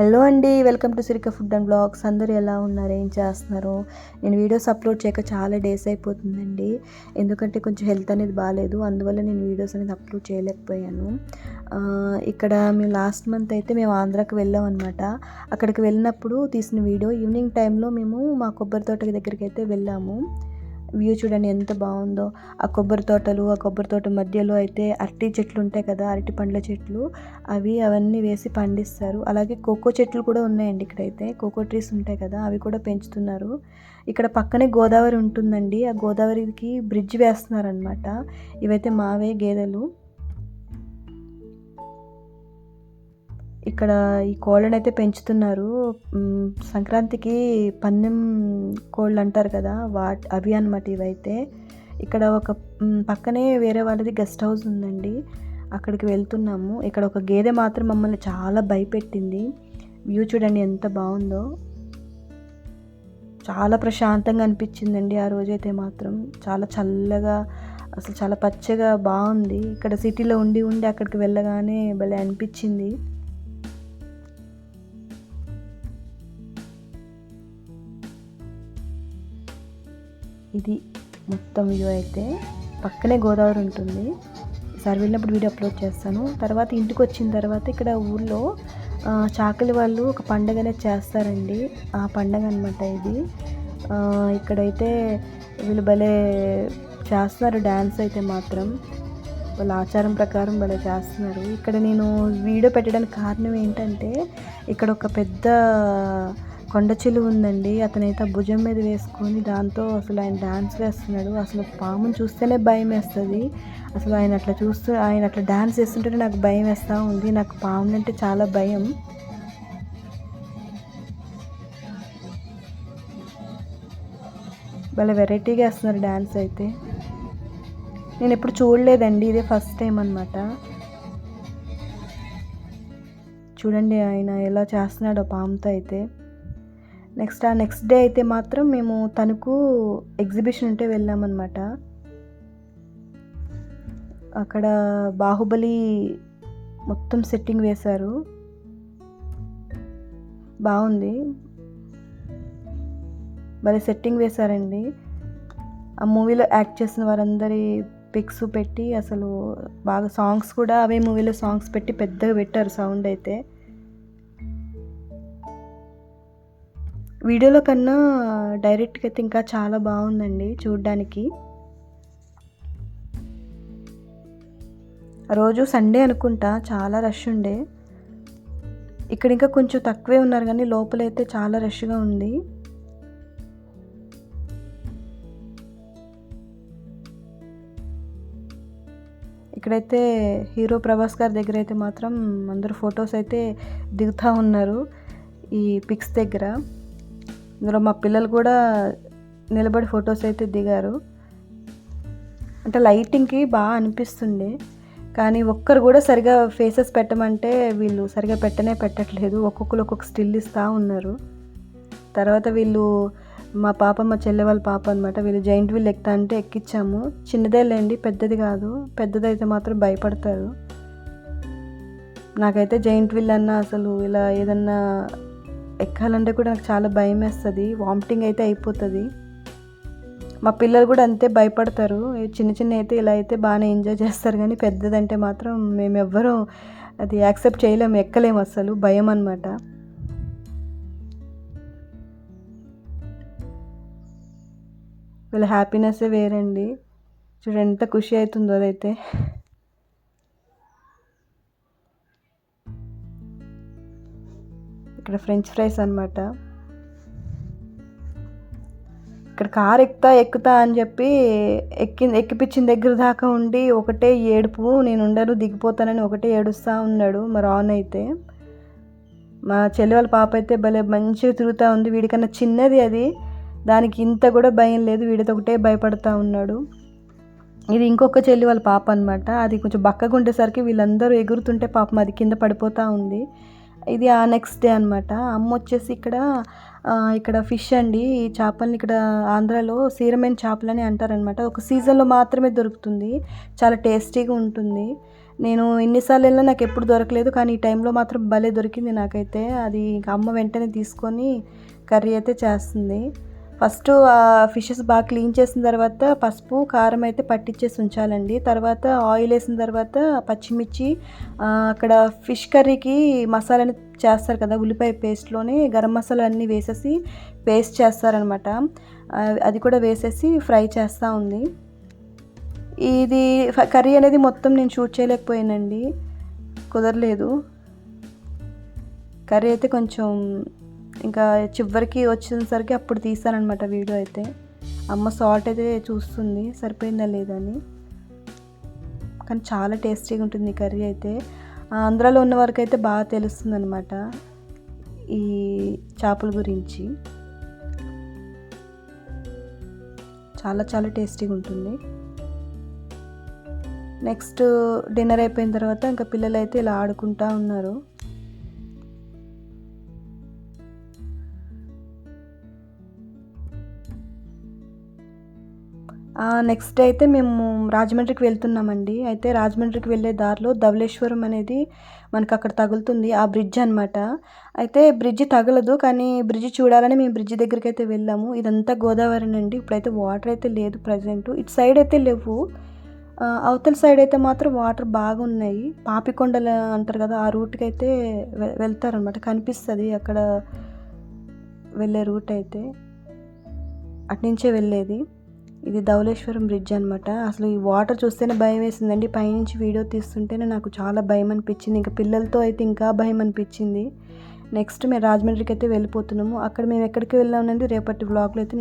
Hello అండి welcome to Sirika food and blogs. అందరూ ఎలా ఉన్నారు? ఏం చేస్తున్నారు? నేను వీడియోస్ అప్లోడ్ చేయక చాలా డేస్ అయిపోతుందండి. ఎందుకంటే కొంచెం హెల్త్ అనేది బాగాలేదు అందువల్ల నేను వీడియోస్ అనేది అప్లోడ్ చేయలేకపోయాను. ఇక్కడ మేము లాస్ట్ మంత్ అయితే మేము ఆంధ్రాకి వెళ్ళాం అనమాట అక్కడికి వెళ్ళినప్పుడు తీసిన వీడియో ఈవినింగ్ టైంలో మేము మా కొబ్బరి తోట దగ్గరికి అయితే వెళ్ళాము. వ్యూ చూడండి ఎంత బాగుందో. ఆ కొబ్బరి తోటలు ఆ కొబ్బరి తోట మధ్యలో అయితే అరటి చెట్లు ఉంటాయి కదా అరటి పండ్ల చెట్లు. అవి అవన్నీ వేసి పండిస్తారు. అలాగే కోకో చెట్లు కూడా ఉన్నాయండి ఇక్కడైతే. కోకో ట్రీస్ ఉంటాయి కదా అవి కూడా పెంచుతున్నారు. ఇక్కడ పక్కనే గోదావరి ఉంటుందండి. ఆ గోదావరికి బ్రిడ్జ్ వేస్తున్నారనమాట ఇవైతే మావే గేదెలు. ఇక్కడ ఈ కోళ్ళని అయితే పెంచుతున్నారు సంక్రాంతికి పందెం కోళ్ళు అంటారు కదా వాట్ అవి అనమాట ఇవైతే. ఇక్కడ ఒక పక్కనే వేరే వాళ్ళది గెస్ట్ హౌస్ ఉందండి. అక్కడికి వెళ్తున్నాము. ఇక్కడ ఒక గేదె మాత్రం మమ్మల్ని చాలా భయపెట్టింది. వ్యూ చూడండి ఎంత బాగుందో. చాలా ప్రశాంతంగా అనిపించిందండి ఆ రోజైతే మాత్రం. చాలా చల్లగా అసలు చాలా పచ్చగా బాగుంది. ఇక్కడ సిటీలో ఉండి ఉండి అక్కడికి వెళ్ళగానే భలే అనిపించింది. ఇది మొత్తం వ్యూ అయితే పక్కనే గోదావరి ఉంటుంది. సార్ వెళ్ళినప్పుడు వీడియో అప్లోడ్ చేస్తాను. తర్వాత ఇంటికి వచ్చిన తర్వాత ఇక్కడ ఊళ్ళో చాకలి వాళ్ళు ఒక పండగనే చేస్తారండి. ఆ పండగ అనమాట ఇది. ఇక్కడైతే వీళ్ళు భలే చేస్తున్నారు డ్యాన్స్ అయితే మాత్రం. వాళ్ళ ఆచారం ప్రకారం భలే చేస్తున్నారు. ఇక్కడ నేను వీడియో పెట్టడానికి కారణం ఏంటంటే ఇక్కడ ఒక పెద్ద కొండ చిలువ ఉందండి. అతనైతే ఆ భుజం మీద వేసుకొని దాంతో అసలు ఆయన డాన్స్ వేస్తున్నాడు. అసలు పాముని చూస్తేనే భయం వేస్తుంది అసలు ఆయన అట్లా చూస్తూ ఆయన అట్లా డాన్స్ వేస్తుంటేనే నాకు భయం వేస్తూ ఉంది. నాకు పాములు అంటే చాలా భయం. వాళ్ళ వెరైటీగా వేస్తున్నారు డ్యాన్స్ అయితే. నేను ఎప్పుడు చూడలేదండి. ఇదే ఫస్ట్ టైం అనమాట చూడండి ఆయన ఎలా చేస్తున్నాడో పాముతో అయితే. నెక్స్ట్ ఆ నెక్స్ట్ డే అయితే మాత్రం మేము తణుకు ఎగ్జిబిషన్ ఉంటే వెళ్ళామన్నమాట. అక్కడ బాహుబలి మొత్తం సెట్టింగ్ వేశారు. బాగుంది. భలే సెట్టింగ్ వేశారండి. ఆ మూవీలో యాక్ట్ చేసిన వారందరి పిక్స్ పెట్టి అసలు బాగా సాంగ్స్ కూడా అవే మూవీలో సాంగ్స్ పెట్టి పెద్దగా పెట్టారు సౌండ్ అయితే. వీడియోలో కన్నా డైరెక్ట్గా అయితే ఇంకా చాలా బాగుందండి చూడ్డానికి. రోజు సండే అనుకుంటా చాలా రష్ ఉండే. ఇక్కడ ఇంకా కొంచెం తక్కువే ఉన్నారు కానీ లోపలైతే చాలా రష్గా ఉంది. ఇక్కడైతే హీరో ప్రభాస్ గారి దగ్గర అయితే మాత్రం అందరూ ఫొటోస్ అయితే దిగుతూ ఉన్నారు ఈ పిక్స్ దగ్గర. ఇందులో మా పిల్లలు కూడా నిలబడి ఫొటోస్ అయితే దిగారు. అంటే లైటింగ్కి బాగా అనిపిస్తుండే. కానీ ఒక్కరు కూడా సరిగా ఫేసెస్ పెట్టమంటే వీళ్ళు సరిగా పెట్టనే పెట్టట్లేదు. ఒక్కొక్కరు ఒక్కొక్క స్టిల్ ఇస్తూ ఉన్నారు. తర్వాత వీళ్ళు మా పాప మా చెల్లె వాళ్ళ పాప అనమాట వీళ్ళు జైంట్ వీల్ ఎక్కుతా అంటే ఎక్కించాము చిన్నదే లేండి పెద్దది కాదు. పెద్దదైతే మాత్రం భయపడతారు. నాకైతే జైంట్ వీల్ అన్న అసలు ఇలా ఏదన్నా ఎక్కాలంటే కూడా నాకు చాలా భయం వేస్తుంది వామిటింగ్ అయితే అయిపోతుంది. మా పిల్లలు కూడా అంతే భయపడతారు. చిన్న చిన్న అయితే ఇలా అయితే బాగానే ఎంజాయ్ చేస్తారు కానీ పెద్దదంటే మాత్రం మేము ఎవ్వరూ అది యాక్సెప్ట్ చేయలేము ఎక్కలేము అసలు. భయం అనమాట వీళ్ళ హ్యాపీనెస్సే వేరండి. చూడండి ఎంత ఖుషి అవుతుందో అదైతే. ఇక్కడ ఫ్రెంచ్ ఫ్రైస్ అనమాట ఇక్కడ కారు ఎక్కుతా ఎక్కుతా అని చెప్పి ఎక్కి ఎక్కిపించిన దగ్గర దాకా ఉండి ఒకటే ఏడుపు నేను ఉండను దిగిపోతానని ఒకటే ఏడుస్తూ ఉన్నాడు మా ఆన్ అయితే. మా చెల్లి వాళ్ళ పాప అయితే భలే మంచిగా తిరుగుతూ ఉంది వీడికన్నా చిన్నది అది. దానికి ఇంత కూడా భయం లేదు వీడితో ఒకటే భయపడతా ఉన్నాడు. ఇది ఇంకొక చెల్లి వాళ్ళ పాప అనమాట అది కొంచెం బక్కగా ఉండేసరికి వీళ్ళందరూ ఎగురుతుంటే పాపం అది కింద పడిపోతూ ఉంది. ఇది ఆ నెక్స్ట్ డే అనమాట అమ్మ వచ్చేసి ఇక్కడ ఇక్కడ ఫిష్ అండి. ఈ చేపల్ని ఇక్కడ ఆంధ్రాలో సీరమైన చేపలని అంటారనమాట ఒక సీజన్లో మాత్రమే దొరుకుతుంది. చాలా టేస్టీగా ఉంటుంది. నేను ఎన్నిసార్లు వెళ్ళినా నాకు ఎప్పుడు దొరకలేదు. కానీ ఈ టైంలో మాత్రం భలే దొరికింది నాకైతే. అది ఇంకా అమ్మ వెంటనే తీసుకొని కర్రీ అయితే చేస్తుంది. ఫస్ట్ ఆ ఫిషెస్ బాగా క్లీన్ చేసిన తర్వాత పసుపు కారం అయితే పట్టించేసి ఉంచాలండి. తర్వాత ఆయిల్ వేసిన తర్వాత పచ్చిమిర్చి అక్కడ ఫిష్ కర్రీకి మసాలాని చేస్తారు కదా ఉల్లిపాయ పేస్ట్లోనే గరం మసాలా అన్నీ వేసేసి పేస్ట్ చేస్తారనమాట. అది కూడా వేసేసి ఫ్రై చేస్తూ ఉంది. ఇది ఫ- కర్రీ అనేది మొత్తం నేను షూట్ చేయలేకపోయానండి. కుదరలేదు. కర్రీ అయితే కొంచెం ఇంకా చివరికి వచ్చేసరికి అప్పుడు తీసానమాట వీడియో అయితే. అమ్మ సాల్ట్ అయితే చూస్తుంది సరిపోయిందా లేదా అని. కానీ చాలా టేస్టీగా ఉంటుంది కర్రీ అయితే. ఆంధ్రాలో ఉన్న వారికి అయితే బాగా తెలుస్తుంది అనమాట ఈ చేపల గురించి. చాలా చాలా టేస్టీగా ఉంటుంది. నెక్స్ట్ డిన్నర్ అయిపోయిన తర్వాత ఇంకా పిల్లలు అయితే ఇలా ఆడుకుంటా ఉన్నారు. నెక్స్ట్ అయితే మేము రాజమండ్రికి వెళ్తున్నామండి. అయితే రాజమండ్రికి వెళ్ళే దారిలో ధవళేశ్వరం అనేది మనకు అక్కడ తగులుతుంది. ఆ బ్రిడ్జ్ అనమాట అయితే బ్రిడ్జ్ తగలదు కానీ బ్రిడ్జ్ చూడాలని మేము బ్రిడ్జ్ దగ్గరికి అయితే వెళ్ళాము. ఇదంతా గోదావరి అండి. ఇప్పుడైతే వాటర్ అయితే లేదు ప్రజెంట్ ఇటు సైడ్ అయితే లేవు. అవతల సైడ్ అయితే మాత్రం వాటర్ బాగున్నాయి. పాపికొండలు అంటారు కదా ఆ రూట్కి అయితే వె- వెళ్తారనమాట కనిపిస్తుంది అక్కడ వెళ్ళే రూట్ అయితే. అట్నుంచే వెళ్ళేది. ఇది ధవళేశ్వరం బ్రిడ్జ్ అనమాట అసలు ఈ వాటర్ చూస్తేనే భయం వేసిందండి. పైనుంచి వీడియో తీస్తుంటేనే నాకు చాలా భయం అనిపించింది. ఇంకా పిల్లలతో అయితే ఇంకా భయం అనిపించింది. నెక్స్ట్ మేము రాజమండ్రికి అయితే వెళ్ళిపోతున్నాము. అక్కడ మేము ఎక్కడికి వెళ్ళామనేది రేపటి వ్లాగ్లో అయితే